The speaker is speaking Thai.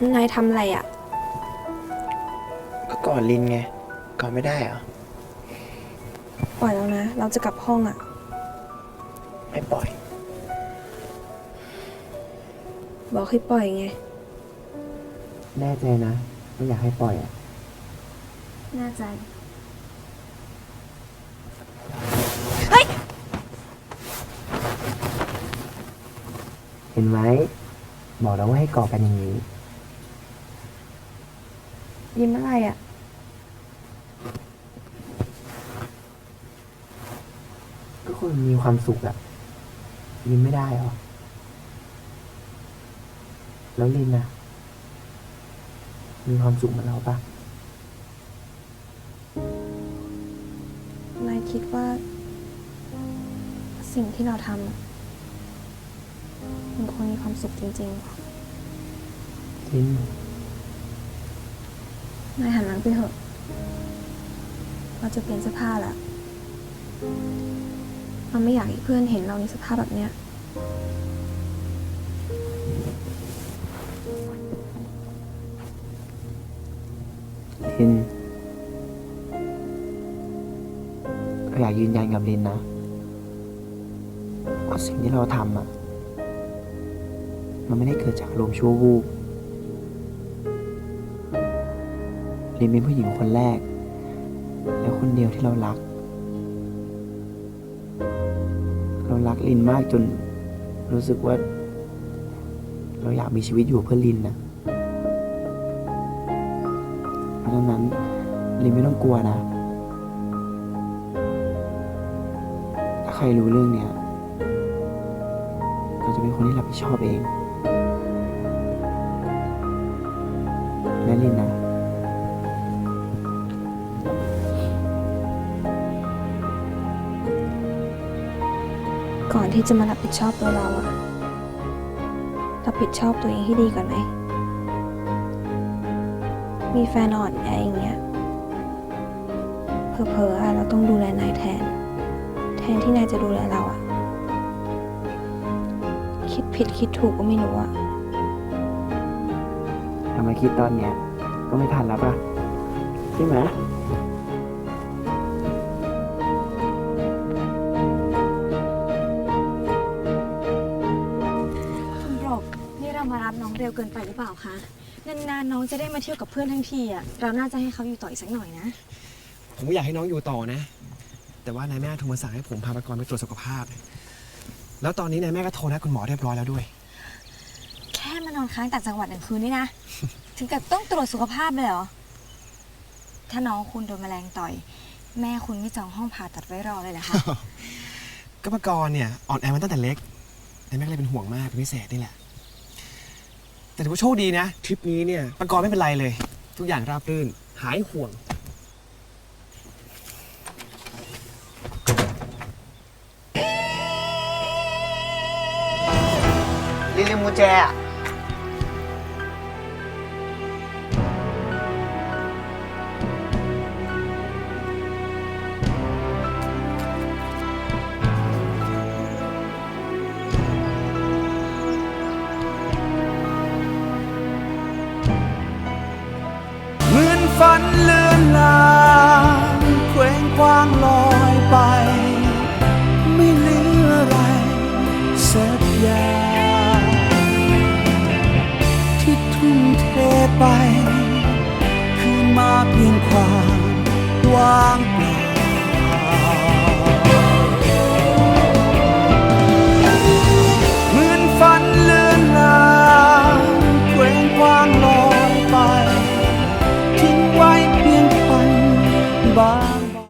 นายทำอะไรอะ่ะ ก็กอดลินไงกอดไม่ได้เหรอ ปล่อยแล้วนะ เราจะกลับห้องอะ่ะ ไม่ปล่อย บอกให้ปล่อยไง แน่ใจนะไม่อยากให้ปล่อยอะแน่ใจเห็นไหมบอกแล้วว่าให้กอดกันอย่างนี้ ยิ้มอะไรอะ่ะ ก็คนมีความสุขอะยิ้มไม่ได้เหรอ แล้วลินนะมีความสุขเหมือนเราปะนายคิดว่า สิ่งที่เราทำอะมันควรมีความสุขจริงๆเหรอ ลิน นายหันหลังไปเถอะ เราจะเปลี่ยนเสื้อผ้าละเราไม่อยากให้เพื่อนเห็นเราในสภาพแบบเนี้ย ลินก็อยากยืนยันกับลินนะว่าสิ่งที่เราทำอะ มันไม่ได้เกิดจากอารมณ์ชั่ววูบ ลินเป็นผู้หญิงคนแรก และคนเดียวที่เรารัก เรารักลินมากจนรู้สึกว่า เราอยากมีชีวิตอยู่เพื่อลินนะเพราะฉะนั้นลินไม่ต้องกลัวนะ ถ้าใครรู้เรื่องเนี้ยเราจะเป็นคนที่รับผิดชอบเองและลินนะ ก่อนที่จะมารับผิดชอบตัวเราอะรับผิดชอบตัวเองให้ดีก่อนไหม มีแฟนอ่อนแออย่างเงี้ยเผลอๆเราต้องดูแลนายแทน แทนที่นายจะดูแลเราอะคิดผิดคิดถูกก็ไม่รู้อะทำไมคิดตอนเนี้ยก็ไม่ทันแล้วปะใช่ไหม เร็วเกินไปหรือเปล่าคะนานๆน้องจะได้มาเที่ยวกับเพื่อนทั้งทีอะเราน่าจะให้เขาอยู่ต่ออีกสักหน่อยนะ ผมก็อยากให้น้องอยู่ต่อนะ แต่ว่านายแม่โทรมาสั่งให้ผมพาไปกรไปตรวจสุขภาพ แล้วตอนนี้นายแม่ก็โทรนัดคุณหมอเรียบร้อยแล้วด้วย แค่มานอนค้างต่างจังหวัดหนึ่งคืนนี่นะ ถึงกับต้องตรวจสุขภาพเลยเหรอ ถ้าน้องคุณโดนแมลงต่อย แม่คุณไม่จองห้องผ่าตัดไว้รอเลยเหรอคะ ก็ปกรณ์เนี่ยอ่อนแอมาตั้งแต่เล็กนายแม่ก็เลยเป็นห่วงมากเป็นพิเศษนี่แหละ แต่ถือว่าโชคดีนะทริปนี้เนี่ยประกอบไม่เป็นไรเลย ทุกอย่างราบรื่น หายห่วง ลิลลิมกุญแจอะ นเลือนลางเคว้งคว้างลอยไป ไม่เหลืออะไรสักอย่างที่ทุ่มเทไป คือมาเพียงความว่างเปล่า